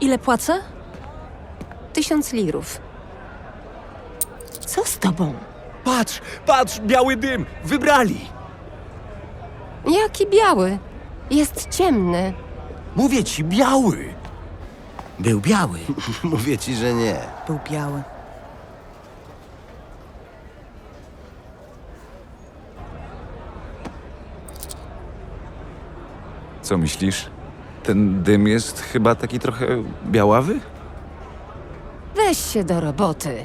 Ile płacę? Tysiąc lirów. Co z tobą? Patrz, patrz, biały dym! Wybrali! Jaki biały? Jest ciemny. Mówię ci, biały! Był biały. Mówię ci, że nie. Był biały. Co myślisz? Ten dym jest chyba taki trochę białawy? Weź się do roboty.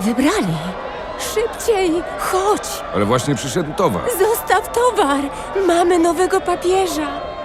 Wybrali. Szybciej, chodź. Ale właśnie przyszedł towar. Zostaw towar. Mamy nowego papieża.